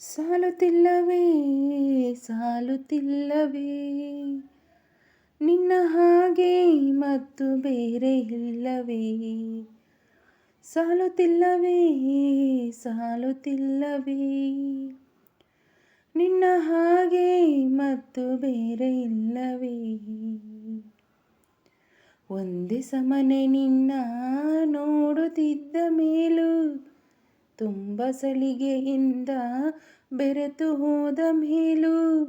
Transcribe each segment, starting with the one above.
ಸಾಲುತ್ತಿಲ್ಲವೇ ಸಾಲುತ್ತಿಲ್ಲವೇ? ನಿನ್ನ ಹಾಗೆ ಮತ್ತು ಬೇರೆ ಇಲ್ಲವೇ? ಸಾಲುತ್ತಿಲ್ಲವೇ ಸಾಲುತ್ತಿಲ್ಲವೇ? ನಿನ್ನ ಹಾಗೆ ಮತ್ತು ಬೇರೆ ಇಲ್ಲವೇ? ಒಂದೇ ಸಮನೆ ನಿನ್ನ ನೋಡುತ್ತಿದ್ದ ಮೇಲೂ ತುಂಬ ಸಲಿಗೆಯಿಂದ ಬೆರೆತು ಹೋದ ಮೇಲೂ.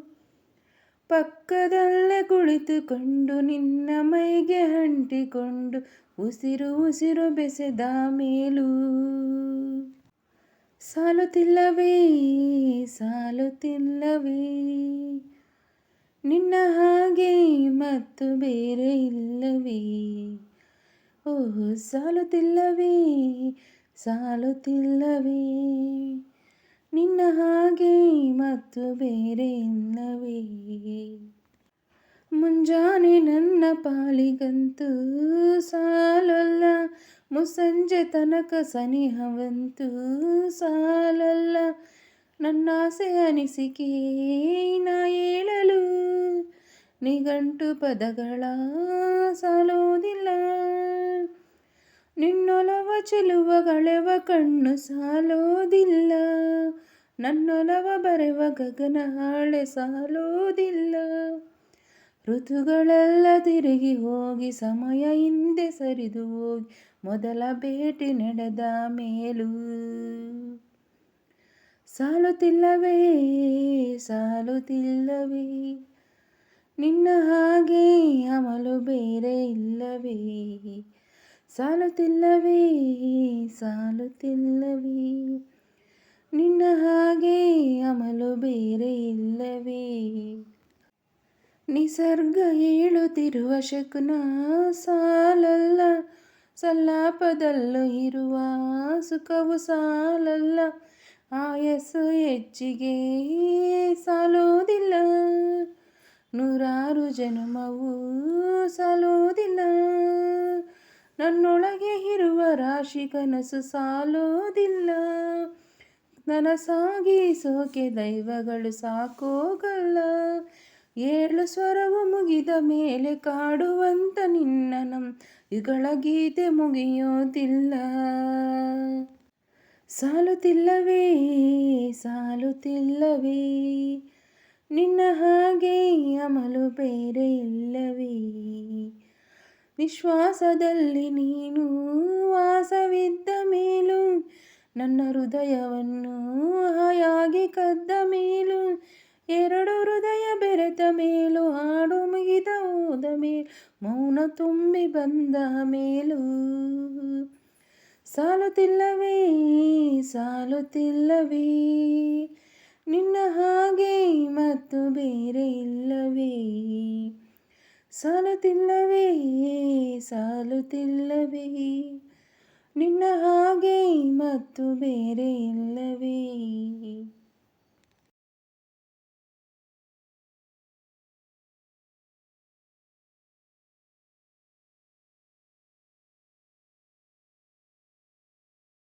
ಪಕ್ಕದಲ್ಲೇ ಕುಳಿತುಕೊಂಡು ನಿನ್ನ ಮೈಗೆ ಅಂಟಿಕೊಂಡು ಉಸಿರು ಉಸಿರು ಬೆಸೆದ ಮೇಲೂ. ಸಾಲುತ್ತಿಲ್ಲವೇ ಸಾಲುತ್ತಿಲ್ಲವೇ ನಿನ್ನ ಹಾಗೆ ಮತ್ತು ಬೇರೆ ಇಲ್ಲವೇ. ಓಹ್ ಸಾಲುತ್ತಿಲ್ಲವೇ ಸಾಲುತ್ತಿಲ್ಲವೇ? ನಿನ್ನ ಹಾಗೆ ಮತ್ತು ಬೇರೆ ಇಲ್ಲವೇ ಮುಂಜಾನೆ ನನ್ನ ಪಾಲಿಗಂತೂ ಸಾಲಲ್ಲ ಮುಸಂಜೆ ತನಕ ಸನಿಹವಂತೂ ಸಾಲಲ್ಲ. ನನ್ನಾಸೆ ಅನಿಸಿಕೆ ನಾ ಹೇಳಲು ನಿಘಂಟು ಪದಗಳ ಸಾಲೋದಿಲ್ಲ. ಚೆಲುವಗಳೆವ ಕಣ್ಣು ಸಾಲೋದಿಲ್ಲ. ನನ್ನೊಲವ ಬರೆವ ಗಗನ ಹಾಳೆ ಸಾಲೋದಿಲ್ಲ. ಋತುಗಳೆಲ್ಲ ತಿರುಗಿ ಹೋಗಿ ಸಮಯ ಹಿಂದೆ ಸರಿದು ಹೋಗಿ ಮೊದಲ ಭೇಟಿ ನಡೆದ ಮೇಲೂ. ಸಾಲುತ್ತಿಲ್ಲವೇ ಸಾಲುತ್ತಿಲ್ಲವೇ, ನಿನ್ನ ಹಾಗೆ ಸಾಲುತ್ತಿಲ್ಲವೇ ಸಾಲುತ್ತಿಲ್ಲವೇ. ನಿನ್ನ ಹಾಗೆ ಅಮಲು ಬೇರೆ ಇಲ್ಲವೇ. ನಿಸರ್ಗ ಹೇಳುತ್ತಿರುವ ಶಕುನ ಸಾಲಲ್ಲ, ಸಲ್ಲಾಪದಲ್ಲೂ ಇರುವ ಸುಖವು ಸಾಲಲ್ಲ. ಆಯಸ್ಸು ಹೆಚ್ಚಿಗೆ ಸಾಲೋದಿಲ್ಲ ನೂರಾರು ಜನ್ಮವೂ ಸಾಲೋದಿಲ್ಲ ನನ್ನೊಳಗೆ ಇರುವ ರಾಶಿ ಕನಸು ಸಾಲೋದಿಲ್ಲ. ನನಸಾಗಿಸೋಕೆ ದೈವಗಳು ಸಾಕೋಗಲ್ಲ. ಏಳು ಸ್ವರವು ಮುಗಿದ ಮೇಲೆ ಕಾಡುವಂತ ನಿನ್ನ ನಮ್ ಇಗಳ ಗೀತೆ ಮುಗಿಯೋದಿಲ್ಲ. ಸಾಲುತ್ತಿಲ್ಲವೇ ಸಾಲುತ್ತಿಲ್ಲವೇ? ನಿನ್ನ ಹಾಗೆ ಅಮಲು ಬೇರೆ ಇಲ್ಲವೇ? ವಿಶ್ವಾಸದಲ್ಲಿ ನೀನು ವಾಸವಿದ್ದ ಮೇಲೂ ನನ್ನ ಹೃದಯವನ್ನು ಹಾಯಾಗಿ ಕದ್ದ ಮೇಲೂ, ಎರಡು ಹೃದಯ ಬೆರೆತ ಮೇಲೂ, ಹಾಡು ಮುಗಿದ ಹೋದ ಮೇಲೂ, ಮೌನ ತುಂಬಿ ಬಂದ ಮೇಲೂ. ಸಾಲುತ್ತಿಲ್ಲವೇ ಸಾಲುತ್ತಿಲ್ಲವೇ ನಿನ್ನ ಹಾಗೆ ಮತ್ತು ಬೇರೆ ಇಲ್ಲವೇ. ಸಾಲುತ್ತಿಲ್ಲವೇ ಸಾಲುತ್ತಿಲ್ಲವೇ ನಿನ್ನ ಹಾಗೆ ಮತ್ತು ಬೇರೆ ಇಲ್ಲವೇ.